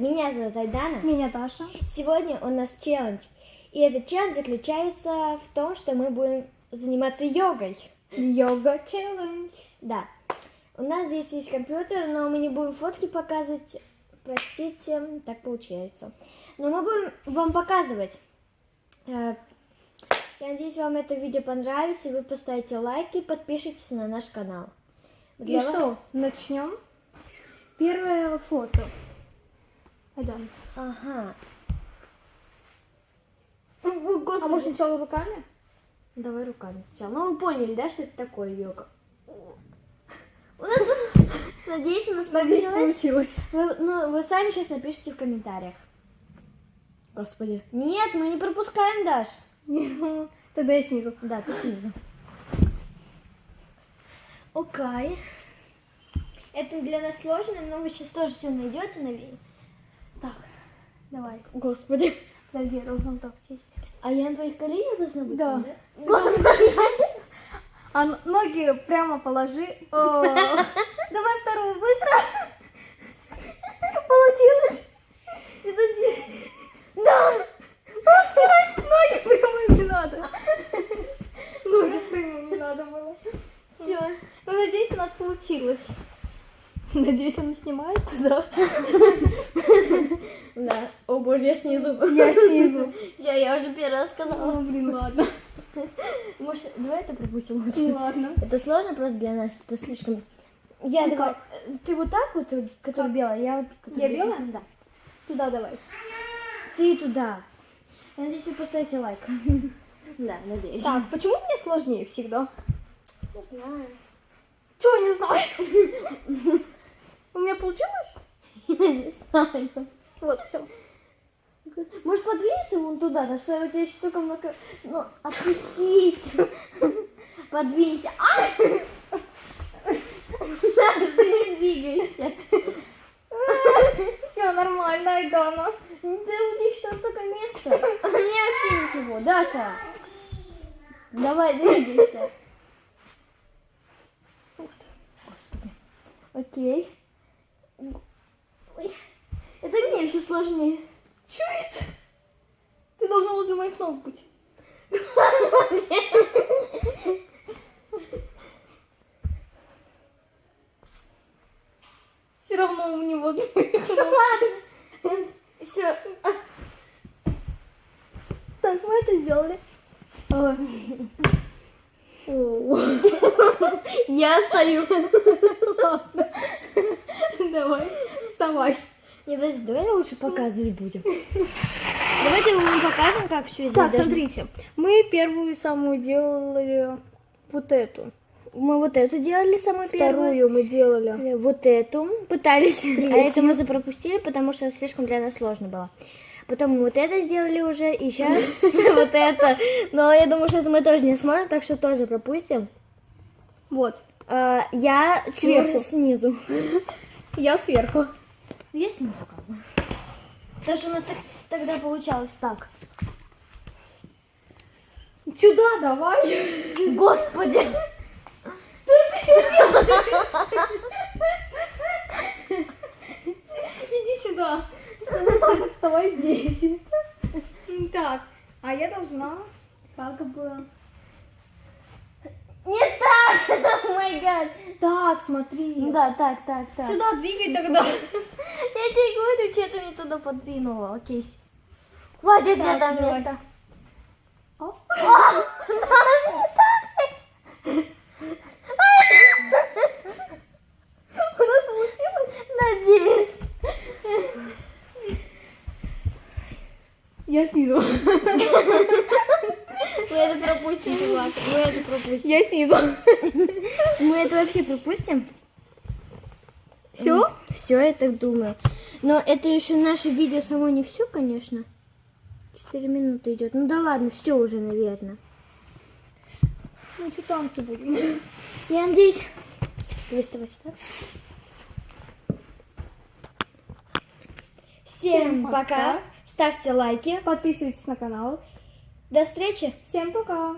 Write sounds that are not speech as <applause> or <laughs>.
меня зовут Айдана. Меня Даша. Сегодня у нас челлендж. И этот челлендж заключается в том, что мы будем заниматься йогой. Йога челлендж. Да. У нас здесь есть компьютер, но мы не будем фотки показывать. Простите, так получается. Но мы будем вам показывать. Э, Я надеюсь, вам это видео понравится, и вы поставите лайк и подпишитесь на наш канал. И Для вас- что, начнем? Первое фото. Айдан. Ага. А может сначала руками? Давай руками сначала. Ну, вы поняли, да, что это такое йога? У нас, надеюсь, у нас Надеюсь, получилось. получилось. Вы, ну, вы сами сейчас напишите в комментариях. Господи. Нет, мы не пропускаем, Даш. Тогда я снизу. Да, ты снизу. Окей. Это для нас сложно, но вы сейчас тоже все найдете на ви- Так, давай. Господи. Подожди, вот так сесть. А я на твоих коленях должна быть? Да. Господи. <laughs> А ноги прямо положи. <laughs> Давай вторую, быстро. <laughs> Получилось. Да. Ноги прямо не надо. Ноги прямо не надо было. Все. Ну, надеюсь, у нас получилось. Надеюсь, он снимает туда. Да. О, боже, я снизу. Я снизу. <laughs> Все, я уже первый раз сказала. Ну, блин, ладно. Может, давай это пропустим Ну, лучше. ладно. Это сложно просто для нас, это слишком... Я Ты давай... как? Ты вот так вот, который белая, я вот... который Я белая? Да. Туда давай. Ты туда. Я надеюсь, вы поставите лайк. <laughs> Да, надеюсь. Так, почему мне сложнее всегда? Не знаю. Чего не знаю? <laughs> У меня получилось? Я не знаю. Вот, все. Может, подвинься вон туда, да что у тебя еще только много... Ну, опустись. Подвинься. Даша, ты не двигайся. Все нормально, Айдана. Да у тебя что только место. Не вообще ничего. Даша. Давай, двигайся. Окей. Ой. Это мне все сложнее. Че это? Ты должна возле моих ног быть. Все равно мне возле моих ног. Все. Так, мы это сделали. Я стою. Ладно. Давай, вставай. Не, подожди, давай лучше показывать будем. <laughs> Давайте мы вам покажем, как все здесь. Так, должно- смотрите. Мы первую самую делали вот эту. Мы вот эту делали самую первую. Вторую мы делали. Э, Вот эту пытались, а Третью. это мы запропустили, потому что слишком для нас сложно было. Потом мы вот это сделали уже, и сейчас <laughs> вот это. Но я думаю, что это мы тоже не сможем, так что тоже пропустим. Вот. А, Я сверху. снизу. Я сверху. Снизу как бы. Потому что у нас так- тогда получалось так. Сюда давай. Господи! Иди сюда. Вставай, вставай здесь. Так, а я должна как бы... Не так! <laughs> О май гад! Так, смотри. Да, так, так, так. Сюда двигай тогда. Я тебе говорю, что ты мне туда подвинула. Окей. Хватит Так, где там давай. место. Оп. А, Даже не так же. У нас получилось? Надеюсь. Я снизу. Мы это пропустим, чувак. Мы это пропустим. Я снизу. Мы это вообще пропустим? Все? Все, я так думаю. Но это еще наше видео само не все, конечно. Четыре минуты идет. Ну да ладно, все уже, наверное. Ну что танцы будем? <laughs> Я надеюсь... Давай, вставай сюда. Всем Всем пока. пока. Ставьте лайки. Подписывайтесь на канал. До встречи. Всем пока.